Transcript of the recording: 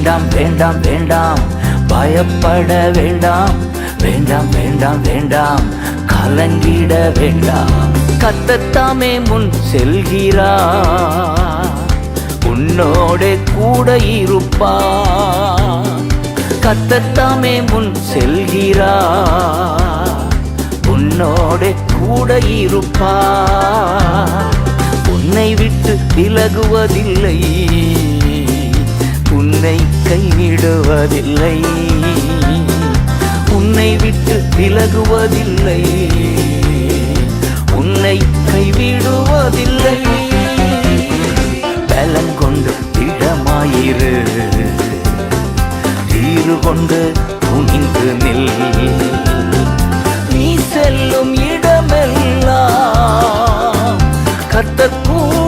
வேண்டாம் வேண்டாம் வேண்டாம். பயப்பட வேண்டாம். வேண்டாம் வேண்டாம் வேண்டாம். கலங்கிட வேண்டாம். கத்தத்தாமே முன் செல்கிறா உன்னோட கூட இருப்பா கத்தத்தாமே முன் செல்கிறா உன்னோட கூட இருப்பா உன்னை விட்டு விலகுவதில்லை. கைவிடுவதில்லை உன்னை விட்டு விலகுவதில்லை. உன்னை கைவிடுவதில்லை. பலம் கொண்டு திடமாயிரு. தீரு கொண்டு துணிந்து நில். நீ செல்லும் இடமெல்லாம் கத்தக்கூ